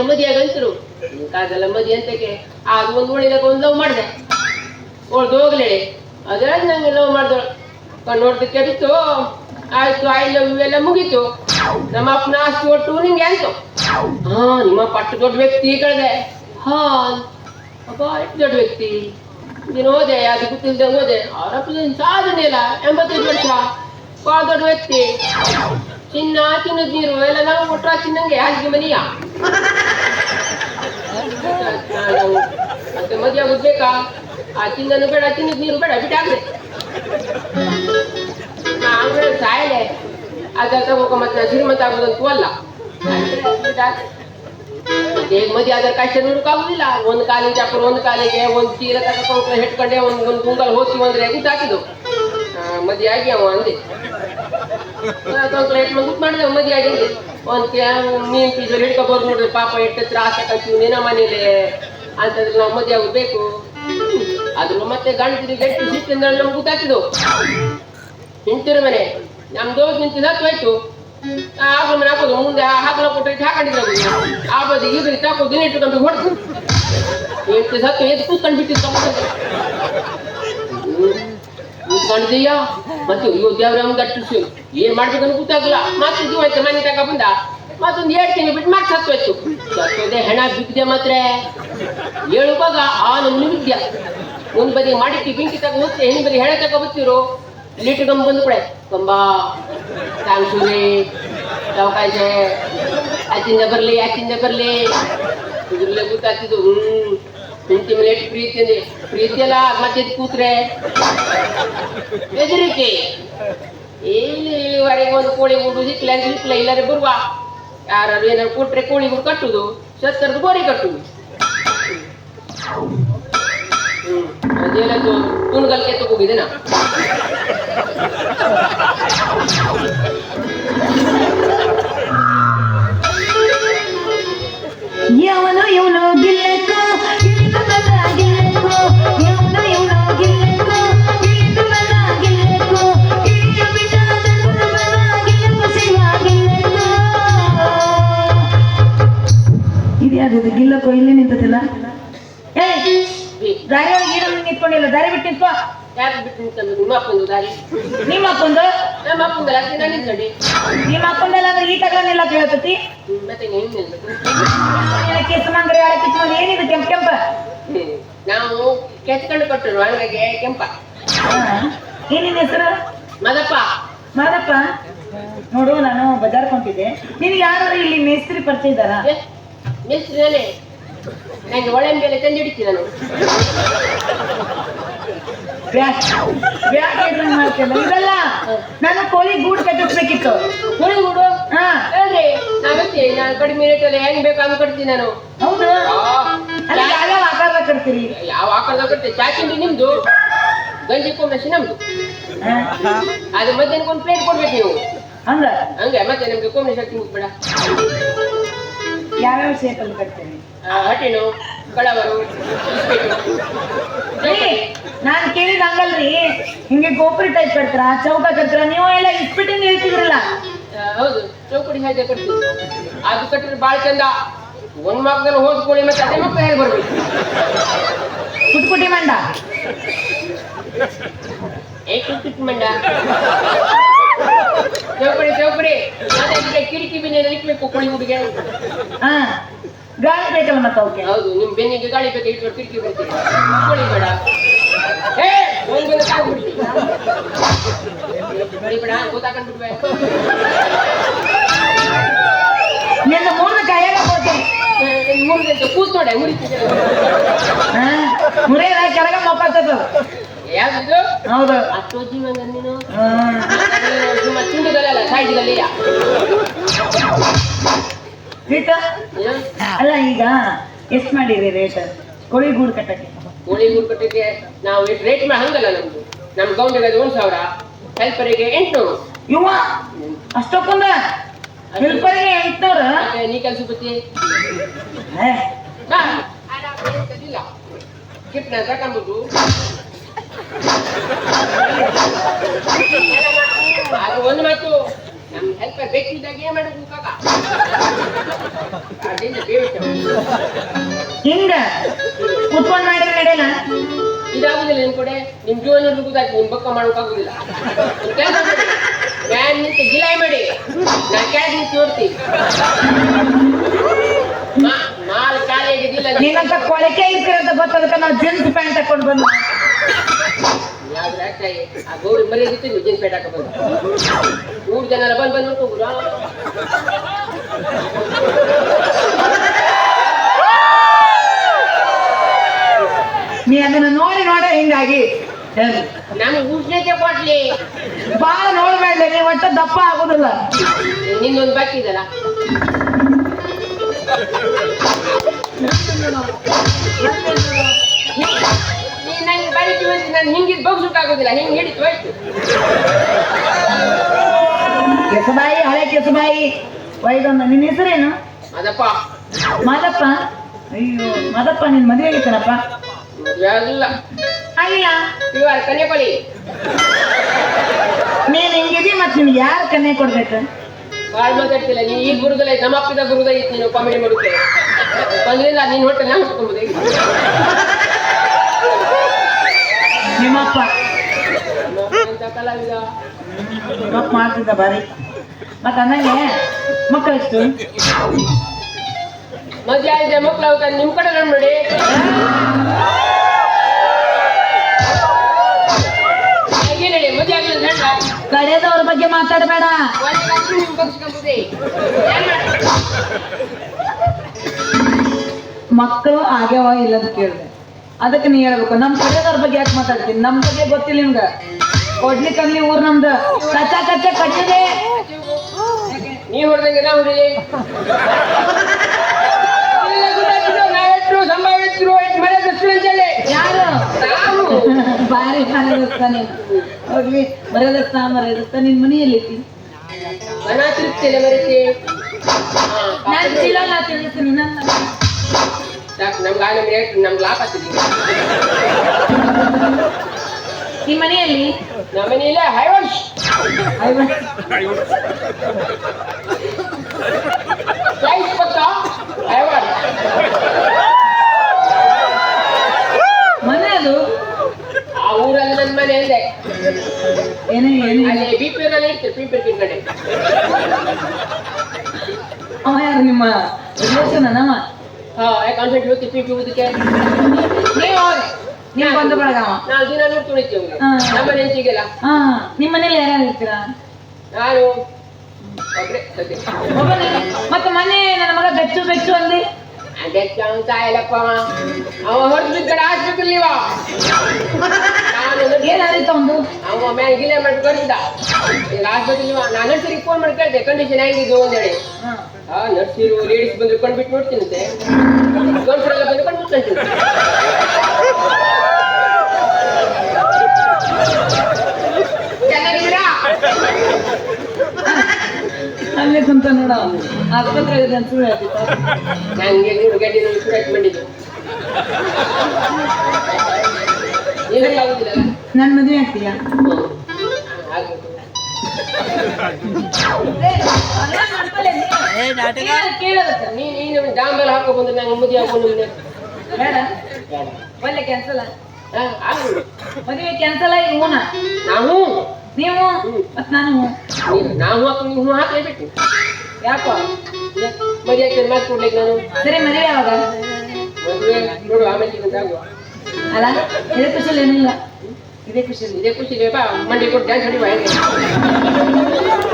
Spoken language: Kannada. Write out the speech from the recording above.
ಮದಿಯಾಗ ಅಂತರು. ಕಾದಲ್ಲ ಮದಿ ಅಂತಕ್ಕೆ ಆಗ ಒಂದು ಉಳಿದಾಗ ಒಂದು ಲವ್ ಮಾಡಿದೆ. ಹೋಗ್ಲಿ. ಅದ್ರಾಗ ನಂಗೆ ಲವ್ ಮಾಡ್ದೋಳು. ಕಣ್ಣು ಕೆಡಿತು ಆಯ್ತು ಐ ಲವ್ ಇವೆಲ್ಲ ಮುಗೀತು. ನಮ್ಮ ಅಪ್ಪನ ಆಸ್ತಿ ಒಟ್ಟು ನಿಂಗೆ ಅಂತ ಹಾ, ನಿಮ್ಮ ಪಟ್ಟು ದೊಡ್ಡ ವ್ಯಕ್ತಿ ಕಳೆದೆ. ಹಾ, ಅಪ್ಪ ಎಷ್ಟು ದೊಡ್ಡ ವ್ಯಕ್ತಿ. ನೀನು ಹೋದೆ, ಅದು ಗೊತ್ತಿಲ್ಲದೆ ಹೋದೆ. ಅವರಪ್ಪ ಸಾಧನೆ ಇಲ್ಲ. ಎಂಬತ್ತೈದು ವರ್ಷ. ಭಾಳ ದೊಡ್ಡ ವ್ಯಕ್ತಿ. ಚಿನ್ನ ಚಿನ್ನದ ನೀರು ಎಲ್ಲ ನಾವು ಕೊಟ್ರ ಚಿನ್ನಂಗೆ. ಹಾಸಿಗೆ ಮನಿಯ? ನಾನು ಮತ್ತೆ ಮದುವೆ ಆಗೋದು ಬೇಕಾ ಆ ಚಿನ್ನನು ಬೇಡ ಚಿನ್ನದ ನೀರು ಬೇಡ ಬಿಟ್ಟಾಗ್ರೆ ನಾನು ಸಾಯಲೆ ಅದ ತಗೋಕ ಮತ್ತೆ ನಾನು ಶ್ರೀಮಂತ ಆಗೋದಂತೂ ಅಲ್ಲ ಬಿಟ್ಟಾಗ್ರೆ. ಮತ್ತೆ ಈಗ ಮದುವೆ ಆದ್ರೆ ಕಷ್ಟ ನೋಡಕ್ಕಾಗುದಿಲ್ಲ ಒಂದು ಕಾಲಿಗೆ ಚಾಪರ್ ಒಂದು ಕಾಲಿಗೆ ಒಂದು ಚೀಲ ತಗೊಂಡು ಹೆಟ್ಕೊಂಡೆ ಒಂದು ಒಂದು ಗುಂಗಲ್ ಹೋಗ್ತೀವಿ ಅಂದ್ರೆ ಗುದ್ದಾಕಿದ್ದು ಮದುವೆ ಆಗಿ ಅವ ಅಂದೆ ಕಂಕ್ಲೇಟ್ ಮುಗಿತ್ ಮಾಡಿದೆ ಮದುವೆ ಆಗಿ ಒಂದು ಮೀನ್ ಪೀಸ್ ಹಿಡ್ಕೊಬೋದು ನೋಡ್ರಿ. ಪಾಪ ಎಷ್ಟು ತ್ರಾಸ ಕಟ್ಟಿ ನಿನ್ನ ಮನೇಲಿ ಅಂತಂದ್ರೆ ನಾವು ಮದುವೆ ಆಗಬೇಕು ಅದ್ರ ಮತ್ತೆ ಗಂಡಿ ಗಂಟು ಸಿಟ್ಟಿಂದ ನಮ್ಗೆ ಗೊತ್ತಾಗ್ತಿದ್ವು ಹಿಂತಿರು ಮನೆ. ನಮ್ದು ನಿಂತು ಸತ್ತು ಹೋಯ್ತು ಮನೆ ಹಾಕೋದು. ಮುಂದೆ ಹಾಕಲ ಕೊಟ್ಟು ಹಾಕೊಂಡಿದ್ರು ಆ ಬದಿ ಈಗ ತಾಕೋದು ದಿನ ಇಟ್ಕೊಂಡು ಹೊಡ್ತು ಎಷ್ಟು ಸತ್ತು ಎದ್ದು ಕೂತ್ಕೊಂಡು ಬಿಟ್ಟಿದ್ದು ಕೂತ್ಕೊಂಡಿದ್ದೀಯ? ಮತ್ತೆ ಅಯ್ಯೋ ದೇವ್ರ ಗಟ್ಟಿಸಿ ಏನ್ ಮಾಡ್ಬೇಕಂತ ಗೊತ್ತಾಗಲ್ಲ. ಮತ್ತೆ ಇದು ಆಯ್ತು? ಮನೆ ತಗ ಬಂದ? ಮತ್ತೊಂದು ಎರಡು ತಿಂಗಳು ಬಿಟ್ಟು ಮತ್ತೆ ಸತ್ತೋಯ್ತು ಸತ್ತೋದೆ ಹೆಣ ಬಿದ್ದೆ ಮಾತ್ರ. ಹೇಳುವಾಗ ಆ ನಮ್ಗೆ ನಿಮಿತ್ಯ ಮುಂದ್ ಬದಿ ಮಾಡಿಟ್ಟು ಬಿಂಕಿ ತಗ ಹೋಗ್ತೆ ಹೆಣ್ಣು ಬದಿ ಹೆಣ ತಗ ಬರ್ತಿರು? ಲೀಟರ್ ಗಮ್ ಬಂದು ಕೂಡ. ಕಂಬ. ಟ್ಯಾಂಕ್ಸೂರಿ ಚೌಕಾಯ್ಸೆ ಆಚಿಂದ ಬರ್ಲಿ ಆಚಿಂದ ಬರ್ಲಿ. ಇದ್ರಲ್ಲೇ ಗೊತ್ತಾಗ್ತಿದ್ದು, ಹ್ಮ್. ಹೆಂಡತಿ ಮಿನಿಟ್ ಪ್ರೀತಿ ಎಲ್ಲ ಮತ್ತೆ ಕೂತ್ರೆ? ಬೆದರಿಕೆ. ಇಲ್ಲಿ ಇಲ್ಲಿವರೆಗೆ ಒಂದು ಕೋಳಿ ಗುಡು ಸಿಕ್ಲ ಸಿಕ್ಲ ಇಲ್ಲರೆ ಬರುವ. ಯಾರು ಏನಾರು ಕೊಟ್ರೆ ಕೋಳಿ ಗುಡು ಕಟ್ಟುದು, ಸತ್ತರದು ಗೋರಿ ಕಟ್ಟುದು. ಹ್ಮ್, ಅದೆಲ್ಲ ತುಣಗಲ್ ಕೆತ್ತು ಹೋಗಿದೆ ಯಾವ್ದು ಗಿಲ್ಲಕ್ಕೋ ಇಲ್ಲಿ ನಿಂತದಿಲ್ಲ? ಏ ದಾರಿ ಒಳಗೆ ನಿಂತ್ಕೊಂಡಿಲ್ಲ. ದಾರಿ ಬಿಟ್ಟು ಯಾರು ಬಿಟ್ಟು ನಿಂತಂದು? ನಿಮ್ಮ ಅಪ್ಪಂದು ದಾರಿ? ನಿಮ್ಮ ಅಪ್ಪಂದು? ನಮ್ಮ ಅಪ್ಪಂದಲ್ಲ ನಾನು ನಿಂತಡಿ ನಿಮ್ಮ ಅಪ್ಪಂದಲ್ಲ ಅಂದ್ರೆ ಈ ತಗೊಂಡಿಲ್ಲ ಕೇಳ್ತತಿ? ಮತ್ತೆ ಹೆಂಗ್ ನಿಲ್ಬೇಕು ಕಿಸ್ಮಂಗ್ರಿ ಹಳೆ ಕಿಸ್ಮಂಗ್ರಿ ಏನಿದೆ ಕೆಂಪ ಕೆಂಪ. ನಾವು ಕೆತ್ಕೊಂಡು ಕೊಟ್ಟರು ಹಂಗಾಗಿ ಕೆಂಪ. ಏನಿನ ಹೆಸರು? ಮದಪ್ಪ. ಮಾದಪ್ಪ? ನೋಡು ನಾನು ಬಜಾರ್ ಕೊಂತಿದ್ದೆ ನಿನ್ಗೆ ಯಾರು ಇಲ್ಲಿ ಮೇಸ್ತ್ರಿ ಪರಿಚಯ ಇದ್ದಾರಾ? ಮೇಸ್ತ್ರಿ ನನಗೆ ನಂಗೆ ಒಳ್ಳೆ ಮೇಲೆ ತಂದಿಡ್ತೀನಿ ನಾನು. ಇದಲ್ಲ? ನಾನು ಕೋಳಿ ಗೂಡು ಕಟ್ಟಿಸ್ಬೇಕಿತ್ತು. ಕೋಳಿ ಗೂಡು? ಹಾ. ಹೇಳ್ರಿ. ನಾವೆತ್ತಿ ನಾನು ಕಡಿಮೆ ರೇಟಲ್ಲಿ ಹೆಂಗ್ ಬೇಕು ಹಂಗ್ ಕಟ್ತೀನಿ ನಾನು. ಹೌದು. ಅಲ್ಲಿ ಅಲ್ಲ ಯಾವ್ಯಾವ ಆಕಾರದ ಕಟ್ತೀರಿ? ಯಾವ ಆಕಳದಾಗ ಚಾ ತಿಂಡಿ ನಿಮ್ದು? ಗಂಜಿ ಕೊಂಬಸಿ ನಮ್ದು. ಅದು ಮಧ್ಯಾಹ್ನ ಒಂದು ಪ್ಲೇಟ್ ಕೊಡ್ಬೇಕು ನೀವು. ಹಂಗ? ಹಂಗೆ ಮತ್ತೆ ನಿಮ್ಗೆ ಕೊಂಬೆ ಶಕ್ತಿ ಮುಗ್ಬೇಡ ಯಾವ್ಯಾವ ಶೇಪಲ್ಲಿ ಕಟ್ತೀರಿ ಹಟೇನು ಕಳವರು ನಾನ್ ಕೇಳಿದ ಹಂಗಲ್ರಿ. ಹಿಂಗೆ ಗೋಪುರ ಟೈಪ್ ಕಟ್ತಾರ ಚೌಕ ಕಟ್ತಾರ ನೀವು ಎಲ್ಲ ಇಟ್ಬಿಟ್ಟಿಂದ ಹೇಳ್ತಿದ್ರಲ್ಲ ಹೌದು. ಚೌಕಡಿ ಹಾಗೆ ಕೊಡ್ತೀವಿ. ಅದು ಕಟ್ಟಿದ್ರೆ ಭಾಳ ಚಂದ. ಒಂದ್ ಮಕ್ಕಳು ಹೋದ್ಕೊಳ್ಳಿ ಮತ್ತೆ ಅದೇ ಮಕ್ಕಳು ಹೇಗೆ ಬರ್ಬೇಕು. ಕುಟ್ಕುಟಿ ಮಂಡ. ಏ ಮಂಡ. ಚೌಕಡಿ ಚೌಕಡಿ ಕಿಟಕಿ ಬೆನ್ನಿಗೆ ಇಟ್ಬೇಕು ಕೋಳಿ ಹುಡುಗಿ ಹಾ ಗಾಳಿ ಬೇಕಲ್ಲ ಮತ್ತೆ ಅವಕ್ಕೆ? ಹೌದು ನಿಮ್ ಬೆನ್ನಿಗೆ ಗಾಳಿ ಬೇಕು ಇಟ್ಟು ಕಿಟಕಿ ಬರ್ತೀವಿ ಕೋಳಿ ಬೇಡ. ಏ ಬಂದ ಕಾಗ್ಬಿಡ್ತಿ ಗಾಳಿ ಬೇಡ. ಗೊತ್ತಾಕೊಂಡ್ಬಿಡ್ವೆ ನಿನ್ನ ಮೂರ್ನ ಕಾಯಾಗ ಹೋಗ್ತೀನಿ ಮುರಿದಂತ ಕೂತ್ ನೋಡೆ ಮುರಿತಿದ್ದೆ ಮುರಿಯದ ಕೆಳಗ ಹೌದು. ನೀನು? ತುಂಡುಗಳೆಲ್ಲ ಅಲ್ಲ ಈಗ ಎಷ್ಟು ಮಾಡಿರಿ ರೇಟ್ ಕೋಳಿ ಗೂಡು ಕಟ್ಟಕ್ಕೆ. ಕೋಳಿ ಗೂಡು ಕಟ್ಟಕ್ಕೆ ನಾವು ರೇಟ್ ಮಾಡಿ ಹಂಗಲ್ಲ ನಮ್ದು. ನಮ್ಮ ಗೌಂಡಿಗೆ ಒಂದ್ ಸಾವಿರ ಹೆಲ್ಪರಿಗೆ ಎಂಟುನೂರು. ಇವ ಅಷ್ಟಕ್ಕೊಂದ ಹೆಲ್ಪರಿಗೆ ಎಂಟುನೂರು? ನೀ ಕೆಲಸ ಬತ್ತಿ ಏ, ತಗೊಂಬುದು ಅದು ಒಂದು ಮಾತು ನಮ್ ಹೆಲ್ಪರ್ ಬೇಕಿದ್ದಾಗ ಏನ್ ಮಾಡೋದು ಕಾಕ ಅಲ್ಲಿಂದ ಬೇವಿಟ್ಟು ಹಿಂಗ ಕುತ್ಕೊಂಡ್ ಮಾಡಿದ್ರೆ ನಡೆಯಲ್ಲ? ಇದಾಗುದಿಲ್ಲ ನಿನ್ ಕಡೆ. ನಿಮ್ ಜೀವನ ಗೊತ್ತಾಯ್ತು ನಿಮ್ ಬಕ್ಕ ಮಾಡೋಕ್ಕಾಗುದಿಲ್ಲ ಒಂದ್ ಕೆಲ್ಸ ಮಾಡಿ. ಮ್ಯಾನ್ ನಿಂತು ಗಿಲಾಯ್ ಮಾಡಿ. ನಾ ಕೆಳಗೆ ನಿಂತು ನೋಡ್ತಿ ಮಾಲ್ ಖಾಲಿ ಆಗಿದ್ದಿಲ್ಲ. ನಿನ್ನಂತ ಕೊಳಕೆ ಇರ್ತೀರಂತ ಗೊತ್ತದಕ್ಕ ನಾವು ಜೀನ್ಸ್ ಪ್ಯಾಂಟ್ ಹಾಕೊಂಡು ಬಂದು. ಯಾವ್ದು ಆಗ್ತಾಯಿ ಆ ಗೌರಿ ಪ್ಯಾಂಟ್ ಹಾಕ ಬಂದ ಮೂರು ಜನ ಬಂದು ಬಂದು ನೋಡ್ಕೊಂಡ್ರು ನೀ ಅದನ್ನ ನೋಡಿ ನೋಡ ಹಿಂಗಾಗಿ. ನಾನು ಉಷ್ಣತೆ ಕೊಡ್ಲಿ. ಬಾಳ ನೋಡ್ಬೇಡ ನೀ ಒಟ್ಟ ದಪ್ಪ ಆಗುದಿಲ್ಲ. ನಿನ್ನೊಂದು ಬಾಕಿ ಇದಲ್ಲ. ಹಿಂಗಿದ್ ಬಗ್ಸಕ್ಕಾಗೋದಿಲ್ಲ ಹಿಂಗೆ ಹಿಡಿತು ಹೋಯ್ತು. ಕೆಸಬಾಯಿ ಹಳೆ ಕೆಸಬಾಯಿ ವೈದೊಂದ ನಿನ್ನ ಹೆಸರೇನು? ಅದಪ್ಪ ಮದಪ್ಪ? ಅಯ್ಯೋ ಮಾದಪ್ಪ ನಿನ್ ಮದುವೆ ಆಗಿತ್ತನಪ್ಪ ಇಲ್ಲ ಆಗಿಲ್ಲ ಇವಾಗ ಕನ್ಯಾಕೊಳಿ? ನೀನ್ ಹಿಂಗಿದಿ ಮತ್ ನಿಮ್ಗೆ ಯಾರು ಕನ್ಯೆ ಕೊಡ್ಬೇಕು? ಭಾಳ ಮಾತಾಡ್ತಿಲ್ಲ ನೀ ಈ ಗುರುದಲ್ಲ ನಮ್ಮ ಅಪ್ಪಿದ ಗುರುದ ಇತ್ತು ನೀನು ಕಾಮಿಡಿ ಮಾಡುತ್ತೆ. ಬಂದ್ರಿಂದ ನೀನು ಹೊಟ್ಟೆ ಹೊತ್ಕೊಂಬೋದು ನಿಮ್ಮಪ್ಪ. ನಿಮ್ಮಪ್ಪ ಮಾಡ್ತಿದ್ದ ಬಾರಿ. ಮತ್ತ ಅನ್ನಂಗೆ ಮಕ್ಕಳೆಷ್ಟು ಮದ್ವೆ ಆಗಿದೆ ಮಕ್ಳು ಹೋಗ್ತಾರೆ ನಿಮ್ ಕಡೆ ನೋಡಿ? ಕಡೆದವ್ರ ಬಗ್ಗೆ ಮಾತಾಡಬೇಡ? ಮಕ್ಕಳು ಆಗ್ಯಾವ ಇಲ್ಲ ಅಂತ ಕೇಳಿದೆ. ಅದಕ್ಕೆ ನೀ ಹೇಳ್ಬೇಕು ನಮ್ ಕಡೆದವ್ರ ಬಗ್ಗೆ ಯಾಕೆ ಮಾತಾಡ್ತೀನಿ? ನಮ್ ಬಗ್ಗೆ ಗೊತ್ತಿಲ್ಲ ನಿಮ್ಗ. ಕೊಡ್ಲಿಕ್ಕೆ ಅಲ್ಲಿ ಊರ್ ನಮ್ದು. ಕಚ್ಚ ಕಚ್ಚ ಕಟ್ಟಿದೆ. ನೀ ಯಾರು? ನಾವು. ಬಾರಿ ಮರ್ಯಾದಸ್ತ ನೀನು ಹೋಗ್ಲಿ ಮರ್ಯಾದಸ್ತ ನಿನ್ನ ನಿನ್ ತಿರುಗ್ತಿಲ್ಲ ತಿಳಿಸ್ತೀನಿ ನನ್ನ ಸಾಕು ನಮ್ಗೆ ರೇಟ್ ನಮ್ಗೆ ಲಾಭ ಆಗ್ತಿದೆ. ಈ ಮನೆಯಲ್ಲಿ? ನಮ್ಮ ಮನೆಯಲ್ಲೇ ಹೈವರ್ಸ್ ಪ್ರೈಸ್ ಗೊತ್ತಾ ಹೈವರ್ಸ್ ಮನೆ ಅದು? ಆ ಊರಲ್ಲಿ ನನ್ನ ಮನೆ ಇದೆ. ಏನೇ ಏನೇ? ಅಲ್ಲಿ ಬಿ ಪಿ ನಲ್ಲಿ ಇರ್ತೀರಿ ಪಿ ಪಿ ಕಡೆ ಅವ ಯಾರು ನಿಮ್ಮ ರಿಲೇಷನ್ ಪಿ ನೀವು ನೀವು ಬಂದು ಬಳಗವ ನಾವು ದಿನ ನೋಡಿ ತುಳಿತೀವಿ ಹಾ. ನಮ್ಮ ಮನೇಲಿ ಯಾರು ಇರ್ತೀರಾ? ನಾನು. ಮತ್ತೆ ಮನೆ ನನ್ನ ಮಗ ಬೆಚ್ಚು ಬೆಚ್ಚು ಅಂದಿ ಅದಕ್ಕೆ ಅವನ್ ಕಾಯಲಪ್ಪ ಅವ ಹೊರತು ಬಿದ್ದರೆ ಆಸ್ಪತ್ರೆ ನೋಡಿ ಏನಾದಿತ್ತು ಒಂದು? ಅವ ಮ್ಯಾಲ ಗಿಲೆ ಮಾಡಿ ಇವ ನಾನು ನರ್ಸರಿಗೆ ಫೋನ್ ಮಾಡಿ ಕೇಳಿದೆ ಕಂಡೀಷನ್ ಹೆಂಗಿದ್ದು ಅಂತೇಳಿ ಹಾ. ಆ ನರ್ಸಿರು ಲೇಡೀಸ್ ಬಂದ್ರು ಕಂಡ್ಬಿಟ್ಟು ನೋಡ್ತೀನಂತೆ. ಗಂಡಸರೆಲ್ಲ ಬಂದು ಕಂಡು ಅಲ್ಲೇ ಕುಂತ ನೋಡ ಆಸ್ಪತ್ರೆ ಇದೆ ಅಂತ ಸುಳ್ಳು ಹೇಳ್ತಿದ್ದ. ನಂಗೆ ನೀರು ಗಡ್ಡಿ ನೋಡಿ ಸುರಾಟ್ ಮಾಡಿದ್ದು ನೀವೆಲ್ಲಾಗುದಿಲ್ಲ ನನ್ ಮದುವೆ ಆಗ್ತೀಯಾ ಕೇಳೋದಕ್ಕ ನೀ ನೀನು ಡಾಂಬಲ್ ಹಾಕೋ ಬಂದ್ರೆ ನಂಗೆ ಮುದಿ ಹಾಕೊಂಡು ಬೇಡ. ಒಳ್ಳೆ ಕ್ಯಾನ್ಸಲ್ ಮದುವೆ ಕ್ಯಾನ್ಸಲ್ ಆಗಿ ಹೂನ? ನಾವು? ನೀವು ಮತ್ ನಾನು ನೀನು- ನಾವು ಹಾಕಿ ನೀವು ಹಾಕ್ಲೇಬೇಕು ಯಾಕೋ? ಮದುವೆ ಆಗ್ತದೆ ಮಾಡ್ಕೊಡ್ಲಿಕ್ಕೆ ನಾನು. ಸರಿ ಮದುವೆ ಯಾವಾಗ? ಮದುವೆ ನೋಡು ಆಮೇಲೆ ಅಲ್ಲ ಇದೇ ಖುಷಿಯಲ್ಲಿ ಏನಿಲ್ಲ. ಇದೇ ಖುಷಿಯಲ್ಲಿ ಇದೇ ಖುಷಿ ಬಾ ಮಂಡಿ ಕೊಟ್ಟು ಡ್ಯಾನ್ಸ್ ಹೊಡಿವ ಹೇಗೆ